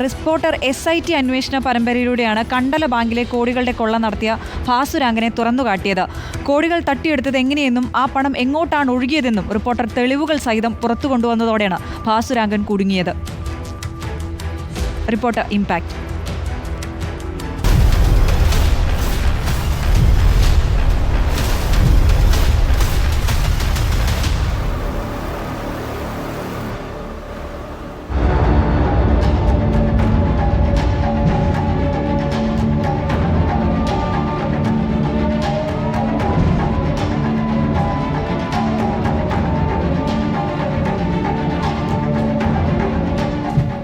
Reporter S I T അന്വേഷണ പരമ്പരയിലൂടെയാണ് കണ്ടല ബാങ്കിലെ കോടികളുടെ കൊള്ള നടത്തിയ ഭാസുരാങ്കിനെ തുറന്നുകാട്ടിയത്. കോടികൾ തട്ടിയെടുത്തത് എങ്ങനെയെന്നും ആ പണം എങ്ങോട്ടാണ് ഒഴുകിയതെന്നും റിപ്പോർട്ടർ തെളിവുകൾ സഹിതം പുറത്തു കൊണ്ടുവന്നതോടെയാണ് ഭാസുരാങ്കൻ കുടുങ്ങിയത്. റിപ്പോർട്ടർ ഇമ്പാക്ട്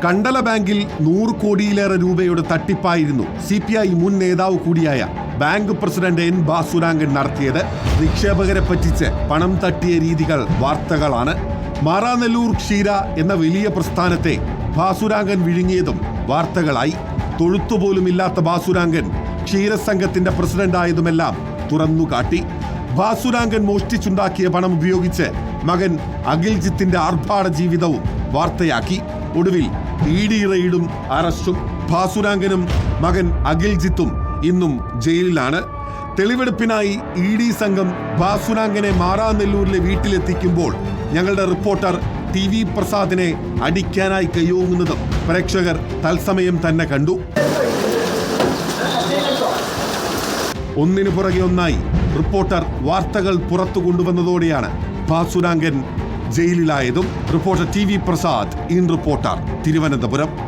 കണ്ടല ബാങ്കിൽ നൂറ് കോടിയിലേറെ രൂപയുടെ തട്ടിപ്പായിരുന്നു സി പി ഐ മുൻ നേതാവ് കൂടിയായ ബാങ്ക് പ്രസിഡന്റ് എൻ ബാസുരാങ്കൻ നടത്തിയത്. നിക്ഷേപകരെ പറ്റിച്ച് പണം തട്ടിയ രീതികൾ വാർത്തകളാണ്. മാറാനെല്ലൂർ ക്ഷീര എന്ന വലിയ പ്രസ്ഥാനത്തെ ബാസുരാങ്കൻ വിഴുങ്ങിയതും വാർത്തകളായി. തൊഴുത്തുപോലുമില്ലാത്ത ബാസുരാങ്കൻ ക്ഷീരസംഘത്തിന്റെ പ്രസിഡന്റായതുമെല്ലാം തുറന്നുകാട്ടി. ബാസുരാങ്കൻ മോഷ്ടിച്ചുണ്ടാക്കിയ പണം ഉപയോഗിച്ച് മകൻ അഖിൽജിത്തിന്റെ ആർഭാട ജീവിതവും വാർത്തയാക്കി. ഒടുവിൽ ഇ ഡി റെയ്ഡും അറസ്റ്റും ഭാസുരാങ്കനും മകൻ അഖിൽജിത്തും ഇന്നും ജയിലിലാണ്. തെളിവെടുപ്പിനായി ഇ ഡി സംഘം ഭാസുരാങ്കനെ മാറാനെല്ലൂരിലെ വീട്ടിലെത്തിക്കുമ്പോൾ ഞങ്ങളുടെ റിപ്പോർട്ടർ ടി വി പ്രസാദിനെ അടിക്കാനായി കയ്യോങ്ങുന്നതും പ്രേക്ഷകർ തത്സമയം തന്നെ കണ്ടു. ഒന്നിനു പുറകെ ഒന്നായി റിപ്പോർട്ടർ വാർത്തകൾ പുറത്തു കൊണ്ടുവന്നതോടെയാണ് Bhasurangan ജയിലിലായതും reporter T V Prasad in reporter Thiruvananthapuram.